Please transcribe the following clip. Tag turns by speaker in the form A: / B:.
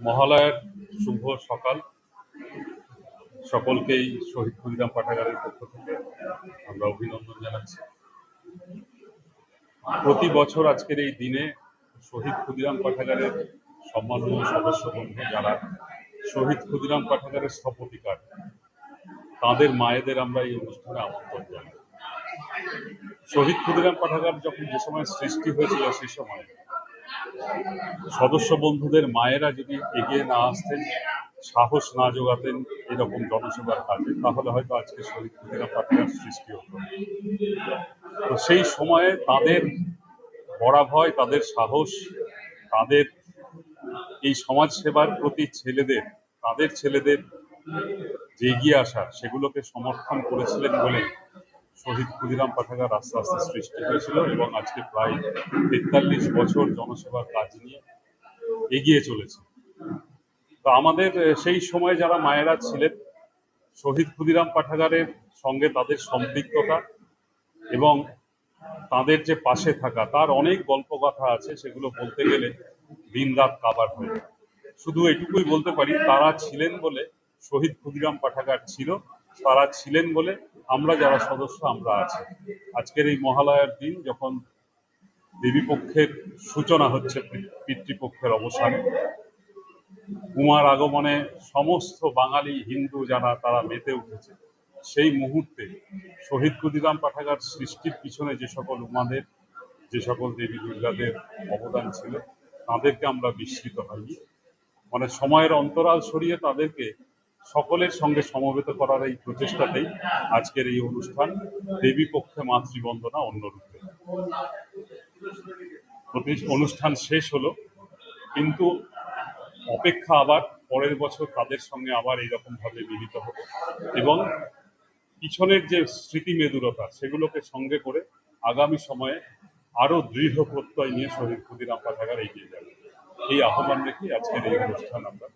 A: মহালয়ার শুভ সকাল। সকলকেই শহীদ ক্ষুদিরাম পাঠাগারের পক্ষ থেকে আমরা অভিনন্দন জানাচ্ছি। প্রতি বছর আজকের এই দিনে শহীদ ক্ষুদিরাম পাঠাগারের সম্মাননীয় সদস্য বন্ধু যারা শহীদ ক্ষুদিরাম পাঠাগারের স্থপতিকার, তাদের মায়েদের আমরা এই অনুষ্ঠানে আমন্ত্রণ জানাই। শহীদ ক্ষুদিরাম পাঠাগার যখন যে সময় সৃষ্টি হয়েছিল সেই সময় সদস্য বন্ধুদের মায়েরা যদি এগিয়ে না আসতেন, সাহস না যোগাতেন এরকম জনসেবার কাজে, তাহলে হয়তো আজকে শহীদ ক্ষুদিরাম সৃষ্টি হতো। তো সেই সময়ে তাদের বরাভয় তাদের সাহস, তাদের এই সমাজ সেবার প্রতি ছেলেদের, তাদের ছেলেদের যে এগিয়ে আসা সেগুলোকে সমর্থন করেছিলেন বলে শহীদ ক্ষুদিরাম পাঠাগার আস্তে আস্তে সৃষ্টি হয়েছিল এবং আজকে প্রায় তেতাল্লিশ বছর জনসেবার কাজ নিয়ে এগিয়ে চলেছে। তো আমাদের সেই সময় যারা মায়েরা ছিলেন, শহীদ ক্ষুদিরাম পাঠাগারের সঙ্গে তাদের সম্পৃক্ততা এবং তাদের যে পাশে থাকা, তার অনেক গল্প কথা আছে, সেগুলো বলতে গেলে দিন রাত কাবার হয়ে শুধু এটুকুই বলতে পারি, তারা ছিলেন বলে শহীদ ক্ষুদিরাম পাঠাগার ছিল। তারা ছিলেন বলে আমরা যারা সদস্য, আমরা আছি। আজকের এই মহালয়ার দিন যখন দেবীপক্ষের সূচনা হচ্ছে পিতৃপক্ষের অবসানে উমার আগমনে সমস্ত বাঙালি, হিন্দু যারা, তারা মেতে উঠেছে। সেই মুহূর্তে শহীদ ক্ষুদিরাম পাঠাগার সৃষ্টির পিছনে যে সকল উমাদের, যে সকল দেবী দুর্গাদের অবদান ছিল, তাদেরকে আমরা বিস্মৃত হয়নি মানে সময়ের অন্তরাল সরিয়ে তাদেরকে সকলের সঙ্গে সমবেত করার এই প্রচেষ্টাতেই আজকের এই অনুষ্ঠান দেবী পক্ষে মাতৃবন্দনা অন্য রূপে অনুষ্ঠান শেষ হলো, কিন্তু অপেক্ষা আবার পরের বছর তাদের সঙ্গে আবার এইরকম ভাবে মিলিত হবে এবং পিছনের যে স্মৃতি মেদুরতা সেগুলোকে সঙ্গে করে আগামী সময়ে আরও দৃঢ় প্রত্যয় নিয়ে শহীদ ক্ষুদিরাম পাঠাগার এগিয়ে যাবে। এই আহ্বান রেখে আজকের এই অনুষ্ঠান আমরা